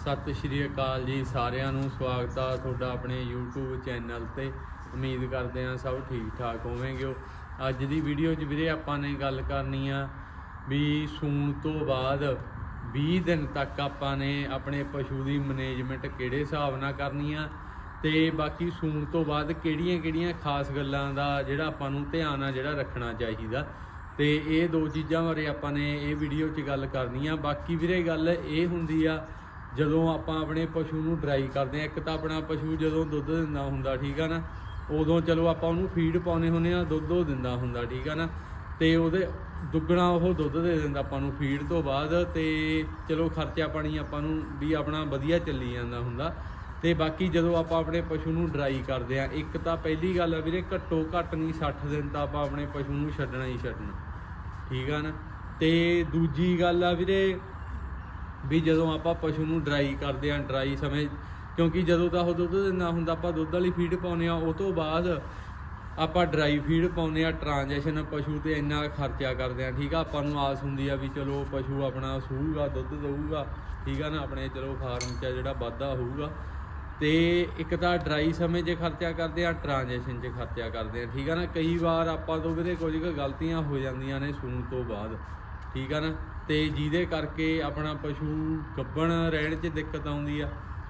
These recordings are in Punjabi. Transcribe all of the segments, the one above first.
ਸਤਿ ਸ਼੍ਰੀ ਅਕਾਲ ਜੀ ਸਾਰਿਆਂ ਨੂੰ, ਸਵਾਗਤ ਆ ਤੁਹਾਡਾ ਆਪਣੇ YouTube ਚੈਨਲ ਤੇ। ਉਮੀਦ ਕਰਦੇ ਹਾਂ ਸਭ ਠੀਕ ਠਾਕ ਹੋਵੇਂਗੇ। ਅੱਜ ਦੀ ਵੀਡੀਓ 'ਚ ਵੀਰੇ ਆਪਾਂ ਨੇ ਗੱਲ ਕਰਨੀ ਆ ਵੀ ਸੂਣ ਤੋਂ ਬਾਅਦ 20 ਦਿਨ ਤੱਕ ਆਪਾਂ ਨੇ ਆਪਣੇ ਪਸ਼ੂ ਦੀ ਮੈਨੇਜਮੈਂਟ ਕਿਹੜੇ ਹਿਸਾਬ ਨਾਲ ਕਰਨੀ ਆ ਤੇ ਬਾਕੀ ਸੂਣ ਤੋਂ ਬਾਅਦ ਕਿਹੜੀਆਂ-ਕਿਹੜੀਆਂ ਖਾਸ ਗੱਲਾਂ ਦਾ ਜਿਹੜਾ ਆਪਾਂ ਨੂੰ ਧਿਆਨ ਆ, ਜਿਹੜਾ ਰੱਖਣਾ ਚਾਹੀਦਾ। ਤੇ ਇਹ ਦੋ ਚੀਜ਼ਾਂ ਬਾਰੇ ਆਪਾਂ ਨੇ ਇਹ ਵੀਡੀਓ 'ਚ ਗੱਲ ਕਰਨੀ ਆ। ਬਾਕੀ ਵੀਰੇ ਗੱਲ ਇਹ ਹੁੰਦੀ ਆ ਜਦੋਂ ਆਪਾਂ ਆਪਣੇ ਪਸ਼ੂ ਨੂੰ ਡਰਾਈ ਕਰਦੇ ਆ ਇੱਕ ਤਾਂ ਆਪਣਾ ਪਸ਼ੂ ਜਦੋਂ ਦੁੱਧ ਦਿੰਦਾ ਹੁੰਦਾ, ਠੀਕ ਆ ਨਾ, ਉਦੋਂ ਚਲੋ ਆਪਾਂ ਉਹਨੂੰ ਫੀਡ ਪਾਉਨੇ ਹੁੰਦੇ ਆ ਦੁੱਧ ਉਹ ਦਿੰਦਾ ਹੁੰਦਾ, ਠੀਕ ਆ ਨਾ, ਤੇ ਉਹਦੇ ਦੁੱਗਣਾ ਉਹ ਦੁੱਧ ਦੇ ਦਿੰਦਾ ਆਪਾਂ ਨੂੰ ਫੀਡ ਤੋਂ ਬਾਅਦ, ਤੇ ਚਲੋ ਖਰਚਾ ਪਾਣੀ ਆਪਾਂ ਨੂੰ ਵੀ ਆਪਣਾ ਵਧੀਆ ਚੱਲੀ ਜਾਂਦਾ ਹੁੰਦਾ, ਤੇ ਬਾਕੀ ਜਦੋਂ ਆਪਾਂ ਆਪਣੇ ਪਸ਼ੂ ਨੂੰ ਡਰਾਈ ਕਰਦੇ ਆ ਇੱਕ ਤਾਂ ਪਹਿਲੀ ਗੱਲ ਆ ਵੀਰੇ, ਘੱਟੋ ਘੱਟ ਨਹੀਂ 60 ਦਿਨ ਤਾਂ ਆਪਾਂ ਆਪਣੇ ਪਸ਼ੂ ਨੂੰ ਛੱਡਣਾ ਹੀ ਛੱਡਣਾ, ਠੀਕ ਆ ਨਾ, ਤੇ ਦੂਜੀ ਗੱਲ ਆ ਵੀਰੇ ਵੀ ਜਦੋਂ ਆਪਾਂ ਪਸ਼ੂ ਨੂੰ ਡਰਾਈ ਕਰਦੇ ਆ ਡਰਾਈ ਸਮੇਂ, ਕਿਉਂਕਿ ਜਦੋਂ ਤਾਂ ਉਹ ਦੁੱਧ ਦਿੰਦਾ ਹੁੰਦਾ, ਆਪਾਂ ਦੁੱਧ ਵਾਲੀ ਫੀਡ ਪਾਉਨੇ ਆ ਉਹ ਤੋਂ ਬਾਅਦ ਆਪਾਂ ਡਰਾਈ ਫੀਡ ਪਾਉਨੇ ਆ ਟ੍ਰਾਂਜੈਕਸ਼ਨ ਪਸ਼ੂ ਤੇ ਇੰਨਾ ਖਰਚਾ ਕਰਦੇ ਆ ਠੀਕ ਆ? ਆਪਾਂ ਨੂੰ ਆਸ ਹੁੰਦੀ ਆ ਵੀ ਚਲੋ ਪਸ਼ੂ ਆਪਣਾ ਸੂਗਾ ਦੁੱਧ ਦੇਊਗਾ, ਠੀਕ ਆ ਨਾ? ਆਪਣੇ ਚਲੋ ਫਾਰਮ 'ਚ ਜਿਹੜਾ ਵਾਧਾ ਹੋਊਗਾ। ਤੇ ਇੱਕ ਤਾਂ ਡਰਾਈ ਸਮੇਂ 'ਚ ਖਰਚਾ ਕਰਦੇ ਆ ਟ੍ਰਾਂਜੈਕਸ਼ਨ 'ਚ ਖਰਚਾ ਕਰਦੇ ਆ ਠੀਕ ਆ ਨਾ? ਕਈ ਵਾਰ ਆਪਾਂ ਤੋਂ ਵੀਰੇ ਕੁਝ ਕੁ ਗਲਤੀਆਂ ਹੋ ਜਾਂਦੀਆਂ ਨੇ ਸੂਣ ਤੋਂ ਬਾਅਦ, ਠੀਕ ਆ ਨਾ? ਤੇ ਜਿਹਦੇ ਕਰਕੇ ਆਪਣਾ ਪਸ਼ੂ ਗੱਬਣ ਰਹਿਣ 'ਚ ਦਿੱਕਤ ਆਉਂਦੀ ਆ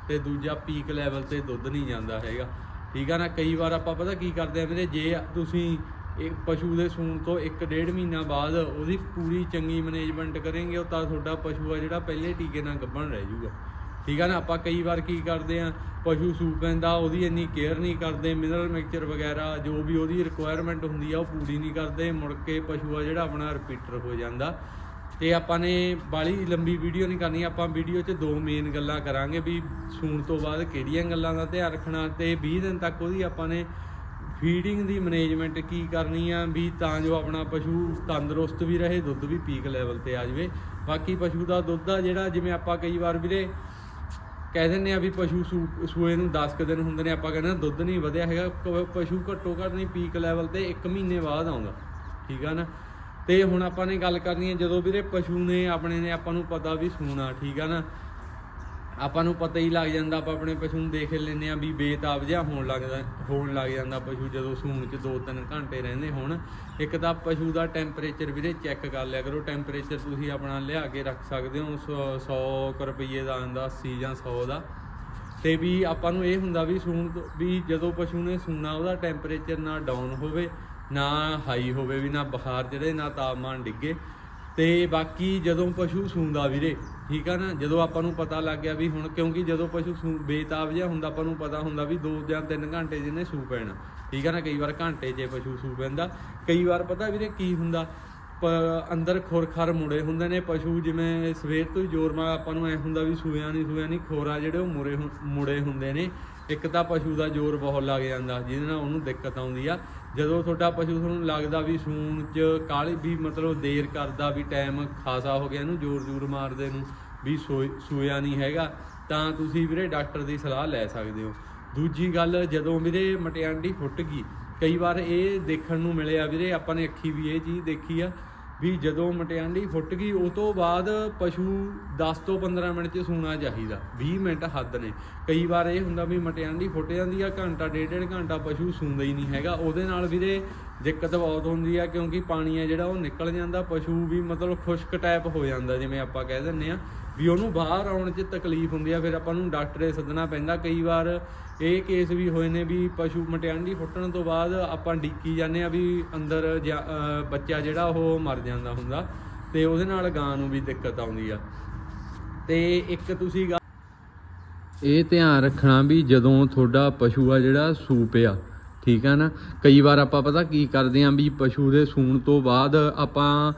ਤੇ ਦੂਜਾ ਪੀਕ ਲੈਵਲ ਤੇ ਦੁੱਧ ਨਹੀਂ ਜਾਂਦਾ ਹੈਗਾ। ਠੀਕ ਆ ਨਾ? ਕਈ ਵਾਰ ਆਪਾਂ ਪਤਾ ਕੀ ਕਰਦੇ ਆ ਵੀਰੇ, ਜੇ ਤੁਸੀਂ ਇਹ ਪਸ਼ੂ ਦੇ ਸੂਣ ਤੋਂ 1.5 ਮਹੀਨਾ ਬਾਅਦ ਉਹਦੀ ਪੂਰੀ ਚੰਗੀ ਮੈਨੇਜਮੈਂਟ ਕਰੇਂਗੇ ਉਹ ਤਾਂ ਤੁਹਾਡਾ ਪਸ਼ੂ ਆ ਜਿਹੜਾ ਪਹਿਲੇ ਟੀਕੇ ਨਾਲ ਗੱਭਣ ਰਹਿ ਜਾਊਗਾ ਠੀਕ ਆ ਨਾ? ਆਪਾਂ ਕਈ ਵਾਰ ਕੀ ਕਰਦੇ ਆ, ਪਸ਼ੂ ਸੂ ਪੈਂਦਾ, ਉਹਦੀ ਇੰਨੀ ਕੇਅਰ ਨਹੀਂ ਕਰਦੇ ਮਿਨਰਲ ਮਿਕਸਚਰ ਵਗੈਰਾ, ਜੋ ਵੀ ਉਹਦੀ ਰਿਕੁਆਇਰਮੈਂਟ ਹੁੰਦੀ ਆ, ਉਹ ਪੂਰੀ ਨਹੀਂ ਕਰਦੇ। ਮੁੜ ਕੇ ਪਸ਼ੂ ਆ ਜਿਹੜਾ ਆਪਣਾ ਰਿਪੀਟਰ ਹੋ ਜਾਂਦਾ। ਤੇ ਆਪਾਂ ਨੇ ਬਾਲੀ ਲੰਬੀ ਵੀਡੀਓ ਨਹੀਂ ਕਰਨੀ, ਆਪਾਂ ਵੀਡੀਓ 'ਚ ਦੋ ਮੇਨ ਗੱਲਾਂ ਕਰਾਂਗੇ ਵੀ ਸੂਣ ਤੋਂ ਬਾਅਦ ਕਿਹੜੀਆਂ ਗੱਲਾਂ ਦਾ ਧਿਆਨ ਰੱਖਣਾ ਤੇ 20 ਦਿਨ ਤੱਕ ਉਹਦੀ ਆਪਾਂ ਨੇ ਫੀਡਿੰਗ ਦੀ ਮੈਨੇਜਮੈਂਟ ਕੀ ਕਰਨੀ ਆ, ਵੀ ਤਾਂ ਜੋ ਆਪਣਾ ਪਸ਼ੂ ਤੰਦਰੁਸਤ ਵੀ ਰਹੇ, ਦੁੱਧ ਵੀ ਪੀਕ ਲੈਵਲ ਤੇ ਆ ਜਾਵੇ। ਬਾਕੀ ਪਸ਼ੂ ਦਾ ਦੁੱਧ ਆ ਜਿਹੜਾ, ਜਿਵੇਂ ਆਪਾਂ ਕਈ ਵਾਰ ਵੀਰੇ ਕਹਿ ਦਿੰਦੇ ਆ ਵੀ ਪਸ਼ੂ ਸੂ- ਸੂਏ ਨੂੰ 10 ਕੁ ਦਿਨ ਹੁੰਦੇ ਨੇ, ਆਪਾਂ ਕਹਿੰਦੇ ਦੁੱਧ ਨਹੀਂ ਵਧਿਆ ਹੈਗਾ ਪਸ਼ੂ ਘੱਟੋ ਘੱਟ ਨਹੀਂ ਪੀਕ ਲੈਵਲ ਤੇ 1 ਮਹੀਨੇ ਬਾਅਦ ਆਉਂਦਾ। ਠੀਕ ਆ ਨਾ? ਤੇ ਹੁਣ ਆਪਾਂ ਨੇ ਗੱਲ ਕਰਨੀ ਹੈ, ਜਦੋਂ ਵੀਰੇ ਪਸ਼ੂ ਨੇ, ਆਪਣੇ ਨੇ ਆਪਾਂ ਨੂੰ ਪਤਾ ਵੀ ਸੂਣਾ, ਠੀਕ ਆ ਨਾ? ਆਪਾਂ ਨੂੰ ਪਤਾ ਹੀ ਲੱਗ ਜਾਂਦਾ, ਆਪਾਂ ਆਪਣੇ ਪਸ਼ੂ ਨੂੰ ਦੇਖ ਲੈਂਦੇ ਆ ਵੀ ਬੇਤਾਬ ਜਿਹਾ ਹੋਣ ਲੱਗਦਾ, ਹੋਣ ਲੱਗ ਜਾਂਦਾ ਪਸ਼ੂ ਜਦੋਂ ਸੂਣ ਚ 2-3 ਘੰਟੇ ਰਹਿੰਦੇ ਹੋਣ। ਇੱਕ ਤਾਂ ਪਸ਼ੂ ਦਾ ਟੈਂਪਰੇਚਰ ਵੀਰੇ ਚੈੱਕ ਕਰ ਲਿਆ ਕਰੋ ਟੈਂਪਰੇਚਰ ਤੁਸੀਂ ਆਪਣਾ ਲਿਆ ਕੇ ਰੱਖ ਸਕਦੇ ਹੋ 100 ਰੁਪਏ ਦਾ ਆਂਦਾ 80 ਜਾਂ 100 ਦਾ। ਤੇ ਵੀ ਆਪਾਂ ਨੂੰ ਇਹ ਹੁੰਦਾ ਵੀ ਸੂਣ ਤੋਂ- ਵੀ ਜਦੋਂ ਪਸ਼ੂ ਨੇ ਸੂਣਾ, ਉਹਦਾ ਟੈਂਪਰੇਚਰ ਨਾ ਡਾਊਨ ਹੋਵੇ। ਨਾ ਹਾਈ ਹੋਵੇ ਵੀ ਨਾ ਬੁਖਾਰ ਚੜੇ ਨਾ ਤਾਪਮਾਨ ਡਿੱਗੇ। ਤੇ ਬਾਕੀ ਜਦੋਂ ਪਸ਼ੂ ਸੂੰਦਾ ਵੀਰੇ, ਠੀਕ ਆ ਨਾ? ਜਦੋਂ ਆਪਾਂ ਨੂੰ ਪਤਾ ਲੱਗ ਗਿਆ ਵੀ ਹੁਣ, ਕਿਉਂਕਿ ਜਦੋਂ ਪਸ਼ੂ ਸੂ, ਬੇਤਾਬ ਜਿਹਾ ਹੁੰਦਾ, ਆਪਾਂ ਨੂੰ ਪਤਾ ਹੁੰਦਾ ਵੀ 2 ਜਾਂ 3 ਘੰਟੇ ਜਿਹਨੇ ਸੂ ਪੈਣਾ। ਠੀਕ ਆ ਨਾ? ਕਈ ਵਾਰ ਘੰਟੇ 'ਚ ਪਸ਼ੂ ਸੂ ਪੈਂਦਾ। ਕਈ ਵਾਰ ਪਤਾ ਵੀਰੇ ਕੀ ਹੁੰਦਾ? ਅੰਦਰ ਖੁਰਖਰ ਮੁੜੇ ਹੁੰਦੇ ਨੇ, ਪਸ਼ੂ ਜਿਵੇਂ ਸਵੇਰ ਤੋਂ ਹੀ ਜ਼ੋਰ ਮਾਰ, ਆਪਾਂ ਨੂੰ ਐ ਹੁੰਦਾ ਵੀ ਸੂਇਆ ਨਹੀਂ ਸੂਇਆ ਨਹੀਂ ਖੋਰਾ ਜਿਹੜੇ ਉਹ ਮੁਰੇ ਹੁੰ- ਮੁੜੇ ਹੁੰਦੇ ਨੇ। ਇੱਕ ਤਾਂ ਪਸ਼ੂ ਦਾ ਜ਼ੋਰ ਬਹੁਤ ਲੱਗ ਜਾਂਦਾ, ਜਿਹਦੇ ਨਾਲ ਉਹਨੂੰ ਦਿੱਕਤ ਆਉਂਦੀ ਆ। ਜਦੋਂ ਤੁਹਾਡਾ ਪਸ਼ੂ ਤੁਹਾਨੂੰ ਲੱਗਦਾ ਵੀ ਸੂਣ ਚ ਕਾਲੀ, ਵੀ ਮਤਲਬ ਦੇਰ ਕਰਦਾ, ਵੀ ਟਾਈਮ ਖਾਸਾ ਹੋ ਗਿਆ ਇਹਨੂੰ ਜ਼ੋਰ ਜ਼ੋਰ ਮਾਰਦੇ ਨੂੰ, ਵੀ ਸੋਏ- ਸੂਇਆ ਨਹੀਂ ਹੈਗਾ, ਤਾਂ ਤੁਸੀਂ ਵੀਰੇ ਡਾਕਟਰ ਦੀ ਸਲਾਹ ਲੈ ਸਕਦੇ ਹੋ। ਦੂਜੀ ਗੱਲ, ਜਦੋਂ ਵੀਰੇ ਮਟਿਆਂਡੀ ਫੁੱਟ ਗਈ ਕਈ ਵਾਰ ਇਹ ਦੇਖਣ ਨੂੰ ਮਿਲਿਆ ਵੀਰੇ, ਆਪਾਂ ਨੇ ਅੱਖੀ ਵੀ ਇਹ ਚੀਜ਼ ਦੇਖੀ ਆ ਵੀ ਜਦੋਂ ਮਟਿਆਂਡੀ ਫੁੱਟ ਗਈ, ਉਹ ਤੋਂ ਬਾਅਦ ਪਸ਼ੂ 10 ਤੋਂ 15 ਮਿੰਟ ਚ ਸੂਣਾ ਚਾਹੀਦਾ 20 ਮਿੰਟ ਹੱਦ ਨੇ। ਕਈ ਵਾਰ ਇਹ ਹੁੰਦਾ ਵੀ ਮਟਿਆਂਡੀ ਫੁੱਟ ਜਾਂਦੀ ਆ, ਘੰਟਾ, ਡੇਢ ਡੇਢ ਘੰਟਾ ਪਸ਼ੂ ਸੂੰਦਾ ਹੀ ਨਹੀਂ ਹੈਗਾ। ਉਹਦੇ ਨਾਲ ਵੀਰੇ ਦਿੱਕਤ ਬਹੁਤ ਹੁੰਦੀ ਆ, ਕਿਉਂਕਿ ਪਾਣੀ ਆ ਜਿਹੜਾ ਉਹ ਨਿਕਲ ਜਾਂਦਾ, ਪਸ਼ੂ ਵੀ ਮਤਲਬ ਖੁਸ਼ਕ ਟਾਈਪ ਹੋ ਜਾਂਦਾ, ਜਿਵੇਂ ਆਪਾਂ ਕਹਿ ਦਿੰਨੇ ਆ। ਵੀ ਉਹਨੂੰ ਬਾਹਰ ਆਉਣ 'ਚ ਤਕਲੀਫ ਹੁੰਦੀ ਆ, ਫਿਰ ਆਪਾਂ ਨੂੰ ਡਾਕਟਰੇ ਸੱਦਣਾ ਪੈਂਦਾ। ਕਈ ਵਾਰ ਇਹ ਕੇਸ ਵੀ ਹੋਏ ਨੇ ਵੀ ਪਸ਼ੂ ਮਟਿਆਂਡੀ ਫੁੱਟਣ ਤੋਂ ਬਾਅਦ ਆਪਾਂ ਡੀਕੀ ਜਾਂਦੇ ਆ ਵੀ ਅੰਦਰ ਜਾ- ਬੱਚਾ ਜਿਹੜਾ ਉਹ ਮਰ ਜਾਂਦਾ ਹੁੰਦਾ ਤੇ ਉਹਦੇ ਨਾਲ ਗਾਂ ਨੂੰ ਵੀ ਦਿੱਕਤ ਆਉਂਦੀ ਆ। ਤੇ ਇੱਕ ਤੁਸੀਂ ਗੱਲ ਇਹ ਧਿਆਨ ਰੱਖਣਾ ਵੀ ਜਦੋਂ ਤੁਹਾਡਾ ਪਸ਼ੂ ਆ ਜਿਹੜਾ ਸੂਪ ਆ, ਠੀਕ ਆ ਨਾ? ਕਈ ਵਾਰ ਆਪਾਂ ਪਤਾ ਕੀ ਕਰਦੇ ਆਂ ਵੀ ਪਸ਼ੂ ਦੇ ਸੂਣ ਤੋਂ ਬਾਅਦ ਆਪਾਂ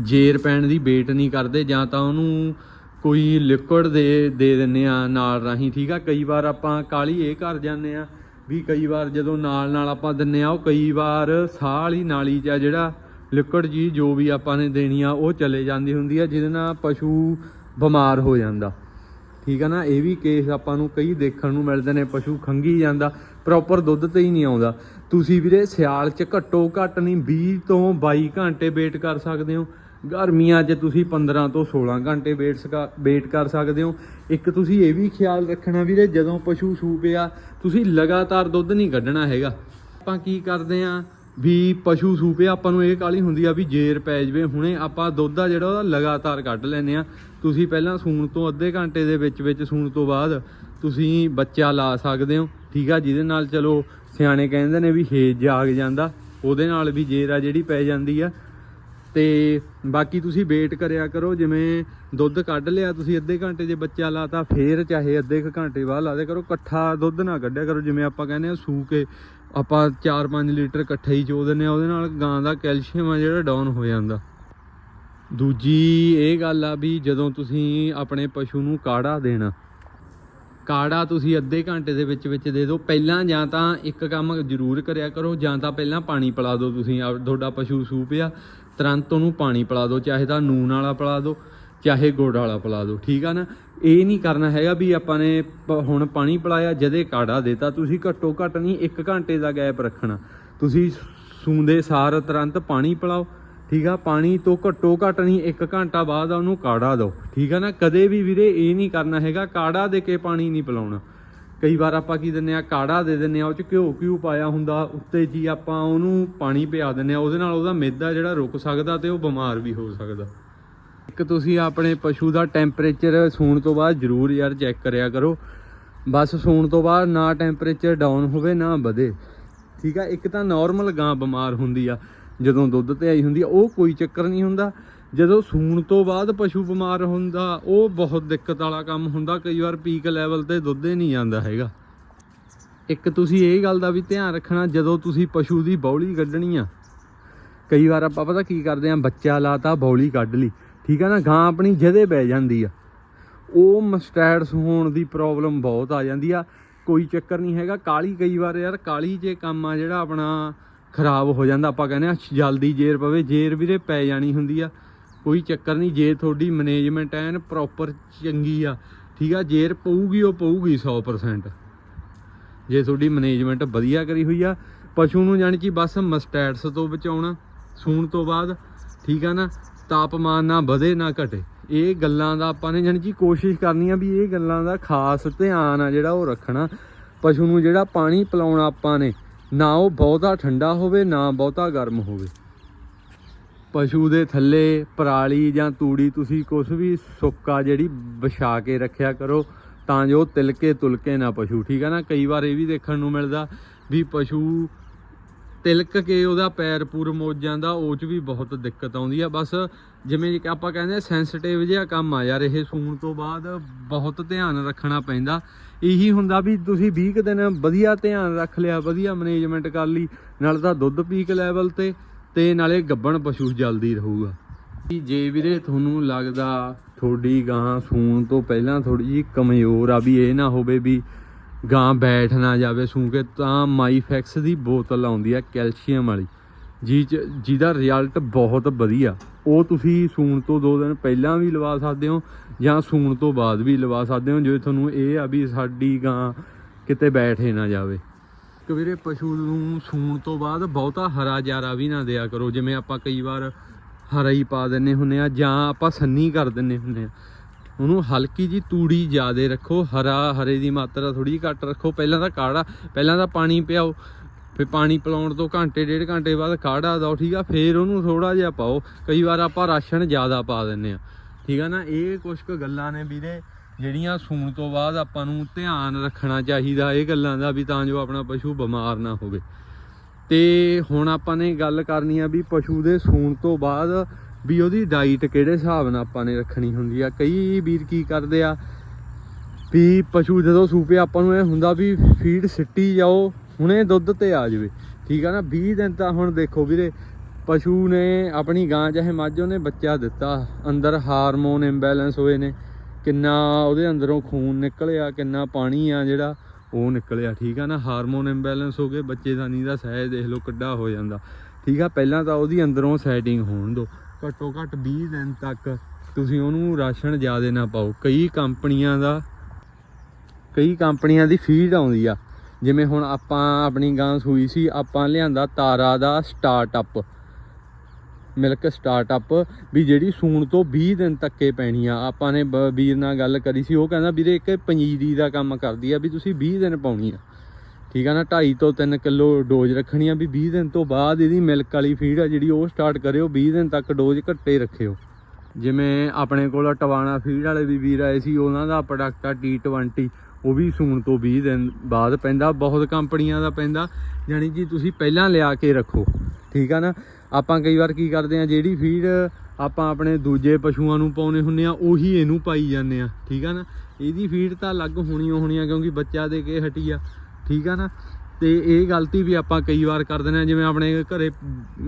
ਜੇਰ ਪੈਣ ਦੀ ਵੇਟ ਨਹੀਂ ਕਰਦੇ, ਜਾਂ ਤਾਂ ਉਹਨੂੰ ਕੋਈ ਲਿਕੁਇਡ ਦੇ ਦੇ ਦਿੰਨੇ ਆ ਨਾਲ ਰਾਹੀਂ, ਠੀਕ ਆ? ਕਈ ਵਾਰ ਆਪਾਂ ਕਾਲੀ ਇਹ ਕਰ ਜਾਂਦੇ ਆ ਵੀ ਕਈ ਵਾਰ ਜਦੋਂ ਨਾਲ ਨਾਲ ਆਪਾਂ ਦਿੰਨੇ ਆ, ਉਹ ਕਈ ਵਾਰ ਸਾਹ ਵਾਲੀ ਨਾਲੀ 'ਚ ਆ ਜਿਹੜਾ ਲਿਕੁਇਡ ਜੀ ਜੋ ਵੀ ਆਪਾਂ ਨੇ ਦੇਣੀ ਆ, ਉਹ ਚਲੇ ਜਾਂਦੀ ਹੁੰਦੀ ਆ, ਜਿਹਦੇ ਨਾਲ ਪਸ਼ੂ ਬਿਮਾਰ ਹੋ ਜਾਂਦਾ। ਠੀਕ ਆ ਨਾ? ਇਹ ਵੀ ਕੇਸ ਆਪਾਂ ਨੂੰ ਕਈ ਦੇਖਣ ਨੂੰ ਮਿਲਦੇ ਨੇ, ਪਸ਼ੂ ਖੰਗੀ ਜਾਂਦਾ ਪ੍ਰੋਪਰ ਦੁੱਧ ਤੇ ਹੀ ਨਹੀਂ ਆਉਂਦਾ। ਤੁਸੀਂ ਵੀਰੇ ਸਿਆਲ ਚ ਘੱਟੋ ਘੱਟ ਨਹੀਂ 20 ਤੋਂ 22 ਘੰਟੇ ਵੇਟ ਕਰ ਸਕਦੇ ਹੋ। ਗਰਮੀਆਂ 'ਚ ਤੁਸੀਂ 15 ਤੋਂ 16 ਘੰਟੇ ਵੇਟ ਸਕਾ, ਵੇਟ ਕਰ ਸਕਦੇ ਹੋ। ਇੱਕ ਤੁਸੀਂ ਇਹ ਵੀ ਖਿਆਲ ਰੱਖਣਾ ਵੀਰੇ, ਜਦੋਂ ਪਸ਼ੂ ਸੂਪਿਆ ਤੁਸੀਂ ਲਗਾਤਾਰ ਦੁੱਧ ਨਹੀਂ ਕੱਢਣਾ ਹੈਗਾ। ਆਪਾਂ ਕੀ ਕਰਦੇ ਆ ਵੀ ਪਸ਼ੂ ਸੂਪਿਆ ਆਪਾਂ ਨੂੰ ਇਹ ਕਾਲੀ ਹੁੰਦੀ ਆ ਵੀ ਜੇਰ ਪੈ ਜਵੇ। ਹੁਣੇ ਆਪਾਂ ਦੁੱਧ ਆ ਜਿਹੜਾ, ਉਹਦਾ ਲਗਾਤਾਰ ਕੱਢ ਲੈਨੇ ਆ ਤੁਸੀਂ ਪਹਿਲਾਂ ਸੂਣ ਤੋਂ ਅੱਧੇ ਘੰਟੇ ਦੇ ਵਿੱਚ ਵਿੱਚ ਸੂਣ ਤੋਂ ਬਾਅਦ ਤੁਸੀਂ ਬੱਚਾ ਲਾ ਸਕਦੇ ਹੋ। ਠੀਕ ਆ, ਜਿਹਦੇ ਨਾਲ ਚਲੋ ਸਿਆਣੇ ਕਹਿੰਦੇ ਨੇ ਵੀ ਹੇਜ ਜਾਗ ਜਾਂਦਾ। ਉਹਦੇ ਨਾਲ ਵੀ ਜੇਰ ਆ ਜਿਹੜੀ ਪੈ ਜਾਂਦੀ ਆ। ਤੇ ਬਾਕੀ ਤੁਸੀਂ ਵੇਟ ਕਰਿਆ ਕਰੋ, ਜਿਵੇਂ ਦੁੱਧ ਕੱਢ ਲਿਆ ਤੁਸੀਂ ਅੱਧੇ ਘੰਟੇ ਜੇ ਬੱਚਾ ਲਾਤਾ, ਫੇਰ ਚਾਹੇ ਅੱਧੇ ਕੁ ਘੰਟੇ ਬਾਅਦ ਲਾ ਦੇ ਕਰੋ, ਇਕੱਠਾ ਦੁੱਧ ਨਾ ਕੱਢਿਆ ਕਰੋ, ਜਿਵੇਂ ਆਪਾਂ ਕਹਿੰਦੇ ਆ ਸੂ ਕੇ ਆਪਾਂ 4-5 ਲੀਟਰ ਇਕੱਠੇ ਹੀ ਚੋ ਦਿੰਦੇ ਆ, ਉਹਦੇ ਨਾਲ ਗਾਂ ਦਾ ਕੈਲਸ਼ੀਅਮ ਆ ਜਿਹੜਾ ਡਾਊਨ ਹੋ ਜਾਂਦਾ। ਦੂਜੀ ਇਹ ਗੱਲ ਆ ਵੀ ਜਦੋਂ ਤੁਸੀਂ ਆਪਣੇ ਪਸ਼ੂ ਨੂੰ ਕਾੜਾ ਦੇਣਾ, ਕਾੜਾ ਤੁਸੀਂ ਅੱਧੇ ਘੰਟੇ ਦੇ ਵਿੱਚ ਵਿੱਚ ਦੇ ਦਿਓ, ਪਹਿਲਾਂ ਜਾਂ ਤਾਂ ਇੱਕ ਕੰਮ ਜ਼ਰੂਰ ਕਰਿਆ ਕਰੋ, ਜਾਂ ਤਾਂ ਪਹਿਲਾਂ ਪਾਣੀ ਪਿਲਾ ਦਿਓ ਤੁਸੀਂ ਤੁਹਾਡਾ ਪਸ਼ੂ ਸੂਪ ਆ ਤੁਰੰਤ ਉਹਨੂੰ ਪਾਣੀ ਪਿਲਾ ਦਿਓ, ਚਾਹੇ ਤਾਂ ਨੂਨ ਵਾਲਾ ਪਿਲਾ ਦਿਓ, ਚਾਹੇ ਗੁੜ ਵਾਲਾ ਪਿਲਾ ਦਿਓ, ਠੀਕ ਆ ਨਾ? ਇਹ ਨਹੀਂ ਕਰਨਾ ਹੈਗਾ ਵੀ ਆਪਾਂ ਨੇ ਪ- ਹੁਣ ਪਾਣੀ ਪਿਲਾਇਆ, ਜਦੇ ਕਾੜਾ ਦੇਤਾ, ਤੁਸੀਂ ਘੱਟੋ ਘੱਟ ਨਹੀਂ 1 ਘੰਟੇ ਦਾ ਗੈਪ ਰੱਖਣਾ। ਤੁਸੀਂ ਸੂੰਦੇ ਸਾਰ ਤੁਰੰਤ ਪਾਣੀ ਪਿਲਾਓ, ਠੀਕ ਆ? ਪਾਣੀ ਤੋਂ ਘੱਟੋ ਘੱਟ ਨਹੀਂ 1 ਘੰਟਾ ਬਾਅਦ ਉਹਨੂੰ ਕਾੜਾ ਦਿਓ, ਠੀਕ ਆ ਨਾ? ਕਦੇ ਵੀ ਵੀਰੇ ਇਹ ਨਹੀਂ ਕਰਨਾ ਹੈਗਾ, ਕਾੜਾ ਦੇ ਕੇ ਪਾਣੀ ਨਹੀਂ ਪਿਲਾਉਣਾ। ਕਈ ਵਾਰ ਆਪਾਂ ਕੀ ਦਿੰਨੇ ਆ ਕਾੜਾ ਦੇ ਦਿੰਨੇ ਆ ਉਹ ਚ ਘਿਓ ਘਿਓ ਪਾਇਆ ਹੁੰਦਾ, ਉੱਤੇ ਜੀ ਆਪਾਂ ਉਹਨੂੰ ਪਾਣੀ ਪਿਆ ਦਿੰਨੇ ਆ ਉਹਦੇ ਨਾਲ ਉਹਦਾ ਮਿੱਦਾ ਜਿਹੜਾ ਰੁਕ ਸਕਦਾ ਤੇ ਉਹ ਬਿਮਾਰ ਵੀ ਹੋ ਸਕਦਾ। ਇੱਕ ਤੁਸੀਂ ਆਪਣੇ ਪਸ਼ੂ ਦਾ ਟੈਂਪਰੇਚਰ ਸੂਣ ਤੋਂ ਬਾਅਦ ਜ਼ਰੂਰ ਯਾਰ ਚੈੱਕ ਕਰਿਆ ਕਰੋ। ਬਸ ਸੂਣ ਤੋਂ ਬਾਅਦ ਨਾ ਟੈਂਪਰੇਚਰ ਡਾਊਨ ਹੋਵੇ, ਨਾ ਵਧੇ। ਠੀਕ ਆ, ਇੱਕ ਤਾਂ ਨਾਰਮਲ ਗਾਂ ਬਿਮਾਰ ਹੁੰਦੀ ਆ, ਜਦੋਂ ਦੁੱਧ ਤੇ ਆਈ ਹੁੰਦੀ ਆ, ਉਹ ਕੋਈ ਚੱਕਰ ਨਹੀਂ ਹੁੰਦਾ। ਜਦੋਂ ਸੂਣ ਤੋਂ ਬਾਅਦ ਪਸ਼ੂ ਬਿਮਾਰ ਹੁੰਦਾ, ਉਹ ਬਹੁਤ ਦਿੱਕਤ ਵਾਲਾ ਕੰਮ ਹੁੰਦਾ। ਕਈ ਵਾਰ ਪੀਕ ਲੈਵਲ ਤੇ ਦੁੱਧ ਹੀ ਨਹੀਂ ਜਾਂਦਾ ਹੈਗਾ। ਇੱਕ ਤੁਸੀਂ ਇਹ ਗੱਲ ਦਾ ਵੀ ਧਿਆਨ ਰੱਖਣਾ, ਜਦੋਂ ਤੁਸੀਂ ਪਸ਼ੂ ਦੀ ਬੌਲੀ ਕੱਢਣੀ ਆ, ਕਈ ਵਾਰ ਆਪਾਂ ਪਤਾ ਕੀ ਕਰਦੇ ਆ, ਬੱਚਾ ਲਾਤਾ, ਬੌਲੀ ਕੱਢ ਲਈ। ਠੀਕ ਆ ਨਾ, ਗਾਂ ਆਪਣੀ ਜਦੇ ਬਹਿ ਜਾਂਦੀ ਆ। ਉਹ ਮਸਟੈਡਸ ਹੋਣ ਦੀ ਪ੍ਰੋਬਲਮ ਬਹੁਤ ਆ ਜਾਂਦੀ ਆ। ਕੋਈ ਚੱਕਰ ਨਹੀਂ ਹੈਗਾ। ਕਾਲੀ ਕਈ ਵਾਰ ਯਾਰ, ਕਾਲੀ ਜੇ ਕੰਮ ਆ ਜਿਹੜਾ ਆਪਣਾ ਖਰਾਬ ਹੋ ਜਾਂਦਾ, ਆਪਾਂ ਕਹਿੰਦੇ ਆ, ਜਲਦੀ ਜੇਰ ਪਵੇ, ਜੇਰ ਵੀਰੇ ਪੈ ਜਾਣੀ ਹੁੰਦੀ ਆ। ਕੋਈ ਚੱਕਰ ਨਹੀਂ, ਜੇ ਤੁਹਾਡੀ ਮੈਨੇਜਮੈਂਟ ਐਨ ਪ੍ਰੋਪਰ ਚੰਗੀ ਆ, ਠੀਕ ਆ ਜੇਰ ਪਊਗੀ ਉਹ ਪਊਗੀ 100% ਜੇ ਤੁਹਾਡੀ ਮੈਨੇਜਮੈਂਟ ਵਧੀਆ ਕਰੀ ਹੋਈ ਆ, ਪਸ਼ੂ ਨੂੰ ਜਾਣੀ ਕਿ ਬਸ ਮਸਟੈਟਸ ਤੋਂ ਬਚਾਉਣਾ, ਸੂਣ ਤੋਂ ਬਾਅਦ, ਠੀਕ ਆ ਨਾ, ਤਾਪਮਾਨ ਨਾ ਵਧੇ ਨਾ ਘਟੇ। ਇਹ ਗੱਲਾਂ ਦਾ ਆਪਾਂ ਨੇ ਜਾਣੀ ਕਿ ਕੋਸ਼ਿਸ਼ ਕਰਨੀ ਆ ਵੀ ਇਹ ਗੱਲਾਂ ਦਾ ਖਾਸ ਧਿਆਨ ਆ ਜਿਹੜਾ ਉਹ ਰੱਖਣਾ। ਪਸ਼ੂ ਨੂੰ ਜਿਹੜਾ ਪਾਣੀ ਪਿਲਾਉਣਾ ਆਪਾਂ ਨੇ, ਨਾ ਉਹ ਬਹੁਤਾ ਠੰਡਾ ਹੋਵੇ, ਨਾ ਬਹੁਤਾ ਗਰਮ ਹੋਵੇ। ਪਸ਼ੂ ਦੇ ਥੱਲੇ, ਪਰਾਲੀ ਜਾਂ ਤੂੜੀ, ਤੁਸੀਂ ਕੁਝ ਵੀ ਸੁੱਕਾ ਜਿਹੜੀ ਵਿਛਾ ਕੇ ਰੱਖਿਆ ਕਰੋ, ਤਾਂ ਜੋ ਤਿਲਕੇ ਤੁਲਕੇ ਨਾ ਪਸ਼ੂ, ਠੀਕ ਹੈ ਨਾ? ਕਈ ਵਾਰ ਇਹ ਵੀ ਦੇਖਣ ਨੂੰ ਮਿਲਦਾ ਵੀ ਪਸ਼ੂ ਤਿਲਕ ਕੇ ਉਹਦਾ ਪੈਰ ਪੂਰ ਮੋਜ ਜਾਂਦਾ, ਉਹ ਚ ਵੀ ਬਹੁਤ ਦਿੱਕਤ ਆਉਂਦੀ ਆ। ਬਸ ਜਿਵੇਂ ਕਿ ਆਪਾਂ ਕਹਿੰਦੇ ਆ ਸੈਂਸਿਟਿਵ ਜਿਹਾ ਕੰਮ ਆ ਯਾਰ, ਇਹ ਸੂਣ ਤੋਂ ਬਾਅਦ ਬਹੁਤ ਧਿਆਨ ਰੱਖਣਾ ਪੈਂਦਾ। ਇਹੀ ਹੁੰਦਾ ਵੀ ਤੁਸੀਂ 20 ਕੁ ਦਿਨ ਵਧੀਆ ਧਿਆਨ ਰੱਖ ਲਿਆ, ਵਧੀਆ ਮੈਨੇਜਮੈਂਟ ਕਰ ਲਈ, ਨਾਲ ਤਾਂ ਦੁੱਧ ਪੀਕ ਲੈਵਲ ਤੇ ਤੇ ਨਾਲੇ ਗੱਬਣ ਪਸ਼ੂ ਜਲਦੀ ਰਹੂਗਾ। ਜੇ ਵੀਰੇ ਤੁਹਾਨੂੰ ਲੱਗਦਾ ਤੁਹਾਡੀ ਗਾਂ ਸੂਣ ਤੋਂ ਪਹਿਲਾਂ ਥੋੜੀ ਜਿਹੀ ਕਮਜ਼ੋਰ ਆ ਵੀ ਇਹ ਨਾ ਹੋਵੇ ਵੀ ਗਾਂ ਬੈਠ ਨਾ ਜਾਵੇ ਸੂ ਕੇ, ਤਾਂ ਮਾਈਫੈਕਸ ਦੀ ਬੋਤਲ ਆਉਂਦੀ ਆ ਕੈਲਸ਼ੀਅਮ ਵਾਲੀ। ਜੀ ਚ- ਜਿਹਦਾ ਰਿਜ਼ਲਟ ਬਹੁਤ ਵਧੀਆ। ਉਹ ਤੁਸੀਂ ਸੂਣ ਤੋਂ 2 ਦਿਨ ਪਹਿਲਾਂ ਵੀ ਲਵਾ ਸਕਦੇ ਹੋ ਜਾਂ ਸੂਣ ਤੋਂ ਬਾਅਦ ਵੀ ਲਵਾ ਸਕਦੇ ਹੋ, ਜੇ ਤੁਹਾਨੂੰ ਇਹ ਆ ਵੀ ਸਾਡੀ ਗਾਂ ਕਿਤੇ ਬੈਠੇ ਨਾ ਜਾਵੇ। ਇੱਕ ਵੀਰੇ ਪਸ਼ੂ ਨੂੰ ਸੂਣ ਤੋਂ ਬਾਅਦ ਬਹੁਤਾ ਹਰਾ ਜਾਰਾ ਵੀ ਨਾ ਦਿਆ ਕਰੋ। ਜਿਵੇਂ ਆਪਾਂ ਕਈ ਵਾਰ ਹਰਾ ਹੀ ਪਾ ਦਿੰਨੇ ਹੁੰਨੇ ਆ ਜਾਂ ਆਪਾਂ ਸੰਨੀ ਕਰ ਦਿੰਨੇ ਹੁੰਨੇ ਆ। ਉਹਨੂੰ ਹਲਕੀ ਜੀ ਤੂੜੀ ਜ਼ਿਆਦੇ ਰੱਖੋ। ਹਰਾ, ਹਰੇ ਦੀ ਮਾਤਰਾ ਥੋੜੀ ਘੱਟ ਰੱਖੋ। ਪਹਿਲਾਂ ਤਾਂ ਕਾੜਾ, ਪਹਿਲਾਂ ਤਾਂ ਪਾਣੀ ਪਿਆਓ। ਫਿਰ ਪਾਣੀ ਪਿਲਾਉਣ ਤੋਂ ਘੰਟੇ, ਡੇਢ ਘੰਟੇ ਬਾਅਦ ਕਾੜਾ ਦਿਓ, ਠੀਕ ਆ? ਫਿਰ ਉਹਨੂੰ ਥੋੜਾ ਜਿਹਾ ਪਾਓ। ਕਈ ਵਾਰ ਆਪਾਂ ਰਾਸ਼ਨ ਜ਼ਿਆਦਾ ਪਾ ਦਿੰਨੇ ਆ। ਠੀਕ ਆ ਨਾ? ਇਹ ਕੁਝ ਕੁ ਗੱਲਾਂ ਨੇ ਵੀਰੇ। ਜਿਹੜੀਆਂ ਸੂਣ ਤੋਂ ਬਾਅਦ ਆਪਾਂ ਨੂੰ ਧਿਆਨ ਰੱਖਣਾ ਚਾਹੀਦਾ ਇਹ ਗੱਲਾਂ ਦਾ ਵੀ ਤਾਂ ਜੋ ਆਪਣਾ ਪਸ਼ੂ ਬਿਮਾਰ ਨਾ ਹੋਵੇ। ਤੇ ਹੁਣ ਆਪਾਂ ਨੇ ਗੱਲ ਕਰਨੀ ਆ ਵੀ ਪਸ਼ੂ ਦੇ ਸੂਣ ਤੋਂ ਬਾਅਦ ਵੀ ਉਹਦੀ ਡਾਈਟ ਕਿਹੜੇ ਹਿਸਾਬ ਨਾਲ ਆਪਾਂ ਨੇ ਰੱਖਣੀ ਹੁੰਦੀ ਆ। ਕਈ ਵੀਰ ਕੀ ਕਰਦੇ ਆ ਵੀ ਪਸ਼ੂ ਜਦੋਂ ਸੂਪੇ ਆਪਾਂ ਨੂੰ ਇਹ ਹੁੰਦਾ ਵੀ ਫੀਡ ਸਿੱਟੀ ਜਾਓ, ਹੁਣੇ ਦੁੱਧ ਤੇ ਆ ਜਾਵੇ। ਠੀਕ ਆ ਨਾ? 20 ਦਿਨ ਤਾਂ ਹੁਣ ਦੇਖੋ ਵੀਰੇ, ਪਸ਼ੂ ਨੇ ਆਪਣੀ ਗਾਂ ਚਾਹੇ ਮੱਝ ਉਹਨੇ ਬੱਚਾ ਦਿੱਤਾ, ਅੰਦਰ ਹਾਰਮੋਨ ਇੰਬੈਲੈਂਸ ਹੋਏ ਨੇ। ਕਿੰਨਾ ਉਹਦੇ ਅੰਦਰੋਂ ਖੂਨ ਨਿਕਲਿਆ, ਕਿੰਨਾ ਪਾਣੀ ਆ ਜਿਹੜਾ, ਉਹ ਨਿਕਲਿਆ, ਠੀਕ ਆ ਨਾ? ਹਾਰਮੋਨ ਇੰਬੈਲੈਂਸ ਹੋ ਗਏ ਬੱਚੇਦਾਨੀ ਦਾ ਸਹਿਜ ਦੇਖ ਲਓ ਕਿੱਡਾ ਹੋ ਜਾਂਦਾ। ਠੀਕ ਆ, ਪਹਿਲਾਂ ਤਾਂ ਉਹਦੀ ਅੰਦਰੋਂ ਸੈਟਿੰਗ ਹੋਣ ਦਿਓ ਘੱਟੋ ਘੱਟ 20 ਦਿਨ ਤੱਕ ਤੁਸੀਂ ਉਹਨੂੰ ਰਾਸ਼ਨ ਜ਼ਿਆਦਾ ਨਾ ਪਾਓ। ਕਈ ਕੰਪਨੀਆਂ ਦਾ, ਕਈ ਕੰਪਨੀਆਂ ਦੀ ਫੀਡ ਆਉਂਦੀ ਆ। ਜਿਵੇਂ ਹੁਣ ਆਪਾਂ ਆਪਣੀ ਗਾਂ ਸੂਈ ਸੀ, ਆਪਾਂ ਲਿਆਂਦਾ ਤਾਰਾ ਦਾ ਸਟਾਰਟਅਪ ਮਿਲਕ ਸਟਾਰਟਅਪ ਵੀ ਜਿਹੜੀ ਸੂਣ ਤੋਂ 20 ਦਿਨ ਤੱਕੇ ਪੈਣੀ ਆ। ਆਪਾਂ ਨੇ ਬ- ਵੀਰ ਨਾਲ ਗੱਲ ਕਰੀ ਸੀ, ਉਹ ਕਹਿੰਦਾ ਵੀਰੇ ਇੱਕ ਪੰਜੀਰੀ ਦਾ ਕੰਮ ਕਰਦੀ ਆ ਵੀ ਤੁਸੀਂ 20 ਦਿਨ ਪਾਉਣੀ ਆ। ਠੀਕ ਆ ਨਾ 2.5 ਤੋਂ 3 ਕਿਲੋ ਡੋਜ਼ ਰੱਖਣੀ ਆ ਵੀ 20 ਦਿਨ ਤੋਂ ਬਾਅਦ ਇਹਦੀ ਮਿਲਕ ਵਾਲੀ ਫੀਡ ਆ ਜਿਹੜੀ ਉਹ ਸਟਾਰਟ ਕਰਿਓ 20 ਦਿਨ ਤੱਕ ਡੋਜ਼ ਘੱਟੇ ਰੱਖਿਓ। ਜਿਵੇਂ ਆਪਣੇ ਕੋਲ ਟਵਾਣਾ ਫੀਡ ਵਾਲੇ ਵੀ ਵੀਰ ਆਏ ਸੀ, ਉਹਨਾਂ ਦਾ ਪ੍ਰੋਡਕਟ ਆ T20 ਉਹ ਵੀ ਸੂਣ ਤੋਂ 20 ਦਿਨ ਬਾਅਦ ਪੈਂਦਾ, ਬਹੁਤ ਕੰਪਨੀਆਂ ਦਾ ਪੈਂਦਾ ਯਾਨੀ ਕਿ ਤੁਸੀਂ ਪਹਿਲਾਂ ਲਿਆ ਕੇ ਰੱਖੋ। ਠੀਕ ਆ ਨਾ ਆਪਾਂ ਕਈ ਵਾਰ ਕੀ ਕਰਦੇ ਆ, ਜਿਹੜੀ ਫੀਡ ਆਪਾਂ ਆਪਣੇ ਦੂਜੇ ਪਸ਼ੂਆਂ ਨੂੰ ਪਾਉਨੇ ਹੁੰਨੇ ਆ, ਉਹੀ ਇਹਨੂੰ ਪਾਈ ਜਾਂਦੇ ਆ, ਠੀਕ ਆ ਨਾ? ਇਹਦੀ ਫੀਡ ਤਾਂ ਅਲੱਗ ਹੋਣੀ ਹੋਣੀ ਆ, ਕਿਉਂਕਿ ਬੱਚਾ ਦੇ ਕੇ ਹਟੀ ਆ, ਠੀਕ ਆ ਨਾ? ਤੇ ਇਹ ਗਲਤੀ ਵੀ ਆਪਾਂ ਕਈ ਵਾਰ ਕਰ ਦਿੰਦੇ ਆ, ਜਿਵੇਂ ਆਪਣੇ ਘਰੇ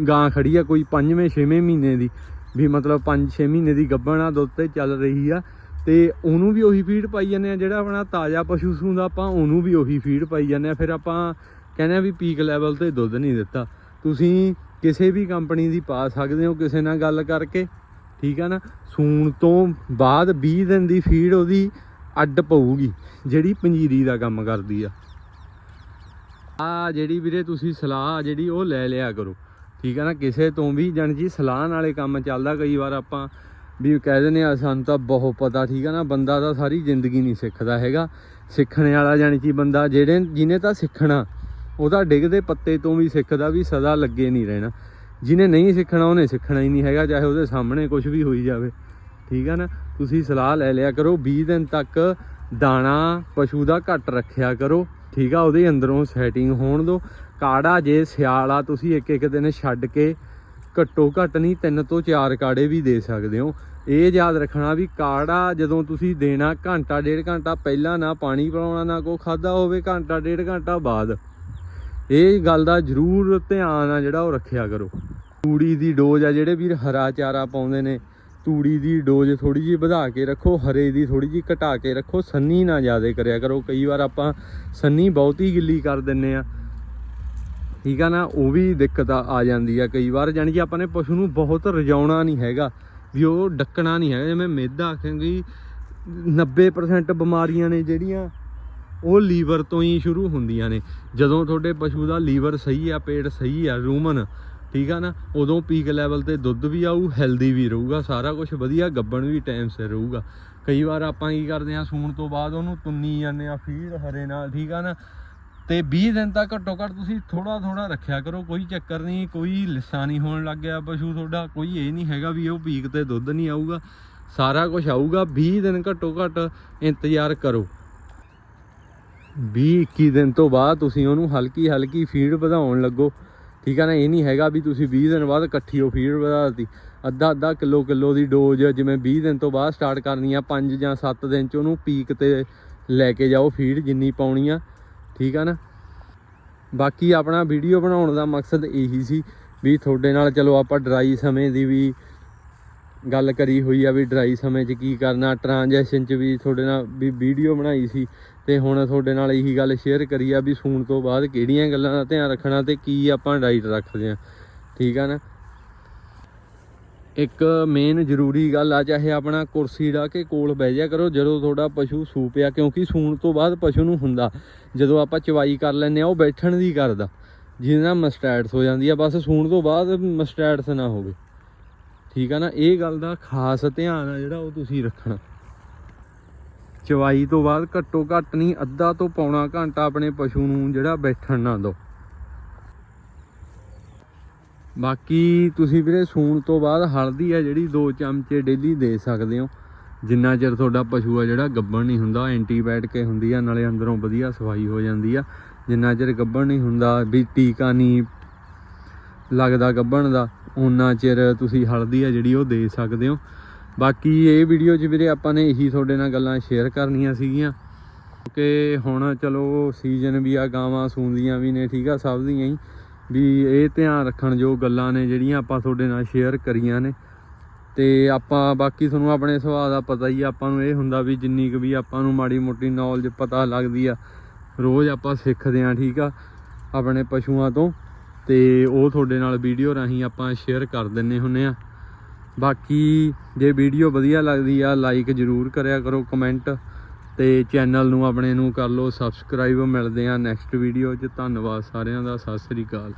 ਗਾਂ ਖੜੀ ਆ, ਕੋਈ 5ਵੇਂ 6ਵੇਂ ਮਹੀਨੇ ਦੀ, ਵੀ ਮਤਲਬ 5-6 ਮਹੀਨੇ ਦੀ ਗੱਭਣ ਆ, ਦੁੱਧ ਤੇ ਚੱਲ ਰਹੀ ਆ, ਤੇ ਉਹਨੂੰ ਵੀ ਉਹੀ ਫੀਡ ਪਾਈ ਜਾਂਦੇ ਆ, ਜਿਹੜਾ ਆਪਣਾ ਤਾਜ਼ਾ ਪਸ਼ੂ ਸੂੰਦਾ ਆਪਾਂ ਉਹਨੂੰ ਵੀ ਉਹੀ ਫੀਡ ਪਾਈ ਜਾਂਦੇ ਆ, ਫਿਰ ਆਪਾਂ ਕਹਿੰਦੇ ਆ ਵੀ ਪੀਕ ਲੈਵਲ ਤੇ ਦੁੱਧ ਨਹੀਂ ਦਿੱਤਾ। ਤੁਸੀਂ ਕਿਸੇ ਵੀ ਕੰਪਨੀ ਦੀ ਪਾ ਸਕਦੇ ਹੋ, ਕਿਸੇ ਨਾਲ ਗੱਲ ਕਰਕੇ, ਠੀਕ ਆ ਨਾ? ਸੂਣ ਤੋਂ ਬਾਅਦ 20 ਦਿਨ ਦੀ ਫੀਡ ਉਹਦੀ ਅੱਡ ਪਊਗੀ, ਜਿਹੜੀ ਪੰਜੀਰੀ ਦਾ ਕੰਮ ਕਰਦੀ ਆ। ਆ ਜਿਹੜੀ ਵੀਰੇ ਤੁਸੀਂ ਸਲਾਹ ਜਿਹੜੀ ਉਹ ਲੈ ਲਿਆ ਕਰੋ, ਠੀਕ ਆ ਨਾ? ਕਿਸੇ ਤੋਂ ਵੀ, ਜਾਣੀ ਜੀ ਸਲਾਹ ਨਾਲੇ ਕੰਮ ਚੱਲਦਾ, ਕਈ ਵਾਰ ਆਪਾਂ ਵੀ ਕਹਿ ਦਿੰਦੇ ਆ, ਸਾਨੂੰ ਤਾਂ ਬਹੁਤ ਪਤਾ, ਠੀਕ ਆ ਨਾ? ਬੰਦਾ ਤਾਂ ਸਾਰੀ ਜ਼ਿੰਦਗੀ ਨਹੀਂ ਸਿੱਖਦਾ ਹੈਗਾ। ਸਿੱਖਣ ਵਾਲਾ, ਜਾਣੀ ਕਿ ਬੰਦਾ ਜਿਹੜੇ ਜਿਹਨੇ ਤਾਂ ਸਿੱਖਣਾ ਉਹਦਾ ਡਿੱਗਦੇ ਪੱਤੇ ਤੋਂ ਵੀ ਸਿੱਖਦਾ ਵੀ ਸਦਾ ਲੱਗੇ ਨਹੀਂ ਰਹਿਣਾ। ਜਿਹਨੇ ਨਹੀਂ ਸਿੱਖਣਾ, ਉਹਨੇ ਸਿੱਖਣਾ ਹੀ ਨਹੀਂ ਹੈਗਾ, ਚਾਹੇ ਉਹਦੇ ਸਾਹਮਣੇ ਕੁਝ ਵੀ ਹੋਈ ਜਾਵੇ। ਠੀਕ ਆ ਨਾ? ਤੁਸੀਂ ਸਲਾਹ ਲੈ ਲਿਆ ਕਰੋ 20 ਦਿਨ ਤੱਕ ਦਾਣਾ, ਪਸ਼ੂ ਦਾ ਘੱਟ ਰੱਖਿਆ ਕਰੋ। ਠੀਕ ਆ? ਉਹਦੇ ਅੰਦਰੋਂ ਸੈਟਿੰਗ ਹੋਣ ਦਿਓ। ਕਾੜਾ ਜੇ ਸਿਆਲ ਆ, ਤੁਸੀਂ ਇੱਕ ਇੱਕ ਦਿਨ ਛੱਡ ਕੇ ਘੱਟੋ ਘੱਟ ਨਹੀਂ, ਤਿੰਨ ਤੋਂ ਚਾਰ ਕਾੜੇ ਵੀ ਦੇ ਸਕਦੇ ਹੋ। ਇਹ ਯਾਦ ਰੱਖਣਾ ਵੀ ਕਾੜਾ ਜਦੋਂ ਤੁਸੀਂ ਦੇਣਾ ਘੰਟਾ ਡੇਢ ਘੰਟਾ, ਪਹਿਲਾਂ ਨਾ ਪਾਣੀ ਪਿਲਾਉਣਾ, ਨਾ ਕੋ ਖਾਦਾ ਹੋਵੇ ਘੰਟਾ ਡੇਢ ਘੰਟਾ ਬਾਅਦ। ਇਹ ਗੱਲ ਦਾ ਜ਼ਰੂਰ ਧਿਆਨ ਆ ਜਿਹੜਾ ਉਹ ਰੱਖਿਆ ਕਰੋ। ਤੂੜੀ ਦੀ ਡੋਜ਼ ਆ ਜਿਹੜੇ ਵੀਰ ਹਰਾ ਚਾਰਾ ਪਾਉਂਦੇ ਨੇ, ਤੂੜੀ ਦੀ ਡੋਜ਼ ਥੋੜੀ ਜਿਹੀ ਵਧਾ ਕੇ ਰੱਖੋ, ਹਰੇ ਦੀ ਥੋੜੀ ਜਿਹੀ ਘਟਾ ਕੇ ਰੱਖੋ, ਸੰਨੀ ਨਾ ਜ਼ਿਆਦਾ ਕਰਿਆ ਕਰੋ। ਕਈ ਵਾਰ ਆਪਾਂ ਸੰਨੀ ਬਹੁਤੀ ਗਿੱਲੀ ਕਰ ਦਿੰਨੇ ਆ। ਠੀਕ ਆ ਨਾ, ਉਹ ਵੀ ਦਿੱਕਤ ਆ ਜਾਂਦੀ ਆ ਕਈ ਵਾਰ। ਜਾਣੀ ਕਿ ਆਪਾਂ ਨੇ ਪਸ਼ੂ ਨੂੰ ਬਹੁਤ ਰਜਾਉਣਾ ਨਹੀਂ ਹੈਗਾ, ਵੀ ਉਹ ਡੱਕਣਾ ਨਹੀਂ ਹੈਗਾ। ਜਿਵੇਂ ਮਿੱਧ ਕਿਉਂਕਿ 90% ਬਿਮਾਰੀਆਂ ਨੇ ਜਿਹੜੀਆਂ ਉਹ ਲੀਵਰ ਤੋਂ ਹੀ ਸ਼ੁਰੂ ਹੁੰਦੀਆਂ ਨੇ। ਜਦੋਂ ਤੁਹਾਡੇ ਪਸ਼ੂ ਦਾ ਲੀਵਰ ਸਹੀ ਆ, ਪੇਟ ਸਹੀ ਆ, ਰੂਮਨ, ਠੀਕ ਆ ਨਾ, ਉਦੋਂ ਪੀਕ ਲੈਵਲ ਤੇ ਦੁੱਧ ਵੀ ਆਊ ਹੈਲਦੀ ਵੀ ਰਹੂਗਾ, ਸਾਰਾ ਕੁਝ ਵਧੀਆ, ਗੱਬਣ ਵੀ ਟਾਈਮ ਸਿਰ ਰਹੂਗਾ। ਕਈ ਵਾਰ ਆਪਾਂ ਕੀ ਕਰਦੇ ਆ, ਸੂਣ ਤੋਂ ਬਾਅਦ ਉਹਨੂੰ ਤੁੰਨੀ ਜਾਂਦੇ ਆ ਫੀਡ ਹਰੇ ਨਾਲ, ਠੀਕ ਆ ਨਾ। ਤੇ 20 ਦਿਨ ਤੱਕ ਘੱਟੋ ਘੱਟ ਤੁਸੀਂ ਥੋੜਾ ਥੋੜਾ ਰੱਖਿਆ ਕਰੋ, ਕੋਈ ਚੱਕਰ ਨਹੀਂ, ਕੋਈ ਲਿੱਸਾ ਨਹੀਂ ਹੋਣ ਲੱਗ ਗਿਆ ਪਸ਼ੂ ਤੁਹਾਡਾ, ਕੋਈ ਇਹ ਨਹੀਂ ਹੈਗਾ ਵੀ ਉਹ ਪੀਕ ਤੇ ਦੁੱਧ ਨਹੀਂ ਆਊਗਾ। ਸਾਰਾ ਕੁਝ ਆਊਗਾ 20 ਦਿਨ ਘੱਟੋ ਘੱਟ ਇੰਤਜ਼ਾਰ ਕਰੋ। 20 21 ਦਿਨ ਤੋਂ ਬਾਅਦ ਤੁਸੀਂ ਉਹਨੂੰ ਹਲਕੀ ਹਲਕੀ ਫੀਡ ਵਧਾਉਣ ਲੱਗੋ। ਠੀਕ ਆ ਨਾ? ਇਹ ਨਹੀਂ ਹੈਗਾ ਵੀ ਤੁਸੀਂ 20 ਦਿਨ ਬਾਅਦ ਇਕੱਠੀ ਉਹ ਫੀਡ ਵਧਾਤੀ ਅੱਧਾ ਅੱਧਾ ਕਿਲੋ ਕਿਲੋ ਦੀ ਡੋਜ਼ ਜਿਵੇਂ 20 ਦਿਨ ਤੋਂ ਬਾਅਦ ਸਟਾਰਟ ਕਰਨੀ ਆ 5 ਜਾਂ 7 ਦਿਨ ਚ ਉਹਨੂੰ ਪੀਕ ਤੇ ਲੈ ਕੇ ਜਾਓ ਫੀਡ ਜਿੰਨੀ ਪਾਉਣੀ ਆ। ਠੀਕ ਆ ਨਾ? ਬਾਕੀ ਆਪਣਾ ਵੀਡੀਓ ਬਣਾਉਣ ਦਾ ਮਕਸਦ ਇਹੀ ਸੀ ਵੀ ਤੁਹਾਡੇ ਨਾਲ ਚਲੋ ਆਪਾਂ ਡਰਾਈ ਸਮੇਂ ਦੀ ਵੀ ਗੱਲ ਕਰੀ ਹੋਈ ਆ ਵੀ ਡਰਾਈ ਸਮੇਂ 'ਚ ਕੀ ਕਰਨਾ ਟ੍ਰਾਂਜੈਕਸ਼ਨ 'ਚ ਵੀ ਤੁਹਾਡੇ ਨਾਲ ਵੀ ਵੀਡੀਓ ਬਣਾਈ ਸੀ ਤੇ ਹੁਣ ਤੁਹਾਡੇ ਨਾਲ ਇਹੀ ਗੱਲ ਸ਼ੇਅਰ ਕਰੀ ਆ ਵੀ ਸੂਣ ਤੋਂ ਬਾਅਦ ਕਿਹੜੀਆਂ ਗੱਲਾਂ ਦਾ ਧਿਆਨ ਰੱਖਣਾ ਤੇ ਕੀ ਆਪਾਂ ਡਾਈਟ ਰੱਖਦੇ ਆ। ਠੀਕ ਆ ਨਾ? ਇੱਕ ਮੇਨ ਜ਼ਰੂਰੀ ਗੱਲ ਆ, ਚਾਹੇ ਆਪਣਾ ਕੁਰਸੀ ਢਾ ਕੇ ਕੋਲ ਬਹਿ ਜਾ ਕਰੋ, ਜਦੋਂ ਤੁਹਾਡਾ ਪਸ਼ੂ ਸੂਪਿਆ ਕਿਉਂਕਿ ਸੂਣ ਤੋਂ ਬਾਅਦ ਪਸ਼ੂ ਨੂੰ ਹੁੰਦਾ, ਜਦੋਂ ਆਪਾਂ ਚਵਾਈ ਕਰ ਲੈਂਦੇ ਆ, ਉਹ ਬੈਠਣ ਦੀ ਕਰਦਾ, ਜਿਹਦੇ ਨਾਲ ਮਸਟੈਟਸ ਹੋ ਜਾਂਦੀ ਆ, ਬਸ ਸੂਣ ਤੋਂ ਬਾਅਦ ਮਸਟੈਟਸ ਨਾ ਹੋਵੇ। ਠੀਕ ਆ ਨਾ, ਇਹ ਗੱਲ ਦਾ ਖਾਸ ਧਿਆਨ ਆ ਜਿਹੜਾ ਉਹ ਤੁਸੀਂ ਰੱਖਣਾ। ਚਵਾਈ ਤੋਂ ਬਾਅਦ ਘੱਟੋ ਘੱਟ ਨਹੀਂ, ਅੱਧਾ ਤੋਂ ਪੌਣਾ ਘੰਟਾ ਆਪਣੇ ਪਸ਼ੂ ਨੂੰ ਜਿਹੜਾ ਬੈਠਣ ਨਾ ਦਿਓ। ਬਾਕੀ ਤੁਸੀਂ ਵੀਰੇ ਸੂਣ ਤੋਂ ਬਾਅਦ ਹਲਦੀ ਆ ਜਿਹੜੀ 2 ਚਮਚੇ ਡੇਲੀ ਦੇ ਸਕਦੇ ਹੋ। ਜਿੰਨਾ ਚਿਰ ਤੁਹਾਡਾ ਪਸ਼ੂ ਆ ਜਿਹੜਾ ਗੱਬਣ ਨਹੀਂ ਹੁੰਦਾ ਐਂਟੀਬਾਇਓਟਿਕ ਹੁੰਦੀ ਆ, ਨਾਲੇ ਅੰਦਰੋਂ ਵਧੀਆ ਸਫ਼ਾਈ ਹੋ ਜਾਂਦੀ ਆ। ਜਿੰਨਾ ਚਿਰ ਗੱਬਣ ਨਹੀਂ ਹੁੰਦਾ, ਵੀ ਟੀਕਾ ਨਹੀਂ ਲੱਗਦਾ ਗੱਬਣ ਦਾ ਉਹਨਾਂ ਚਿਰ ਤੁਸੀਂ ਹਲਦੀ ਆ ਜਿਹੜੀ ਉਹ ਦੇ ਸਕਦੇ ਹੋ। ਬਾਕੀ ਇਹ ਵੀਡੀਓ 'ਚ ਵੀਰੇ ਆਪਾਂ ਨੇ ਇਹੀ ਤੁਹਾਡੇ ਨਾਲ ਗੱਲਾਂ ਸ਼ੇਅਰ ਕਰਨੀਆਂ ਸੀਗੀਆਂ। ਕਿ ਹੁਣ ਚਲੋ ਸੀਜ਼ਨ ਵੀ ਆ ਗਾਵਾਂ ਸੂੰਦੀਆਂ ਵੀ ਨੇ ਠੀਕ ਆ ਸਭ ਦੀਆਂ ਹੀ। ਵੀ ਇਹ ਧਿਆਨ ਰੱਖਣ ਜੋ ਗੱਲਾਂ ਨੇ ਜਿਹੜੀਆਂ ਆਪਾਂ ਤੁਹਾਡੇ ਨਾਲ ਸ਼ੇਅਰ ਕਰੀਆਂ ਨੇ। ਤੇ ਆਪਾਂ ਬਾਕੀ ਤੁਹਾਨੂੰ ਆਪਣੇ ਸੁਭਾਅ ਦਾ ਪਤਾ ਹੀ ਆ, ਆਪਾਂ ਨੂੰ ਇਹ ਹੁੰਦਾ ਵੀ ਜਿੰਨੀ ਕੁ ਵੀ ਆਪਾਂ ਨੂੰ ਮਾੜੀ ਮੋਟੀ ਨੌਲੇਜ ਪਤਾ ਲੱਗਦੀ ਆ ਰੋਜ਼ ਆਪਾਂ ਸਿੱਖਦੇ ਆ ਠੀਕ ਆ ਆਪਣੇ ਪਸ਼ੂਆਂ ਤੋਂ। ਤੇ ਉਹ ਤੁਹਾਡੇ ਨਾਲ ਵੀਡੀਓ ਰਾਹੀਂ ਆਪਾਂ ਸ਼ੇਅਰ ਕਰ ਦਿੰਨੇ ਹੁੰਨੇ ਆ। ਬਾਕੀ ਜੇ ਵੀਡੀਓ ਵਧੀਆ ਲੱਗਦੀ ਆ ਲਾਈਕ ਜ਼ਰੂਰ ਕਰਿਆ ਕਰੋ ਕਮੈਂਟ ਤੇ ਚੈਨਲ ਨੂੰ ਆਪਣੇ ਨੂੰ ਕਰ ਲਓ ਸਬਸਕ੍ਰਾਈਬ ਮਿਲਦੇ ਆ ਨੈਕਸਟ ਵੀਡੀਓ 'ਚ। ਧੰਨਵਾਦ ਸਾਰਿਆਂ ਦਾ। ਸਤਿ ਸ੍ਰੀ ਅਕਾਲ।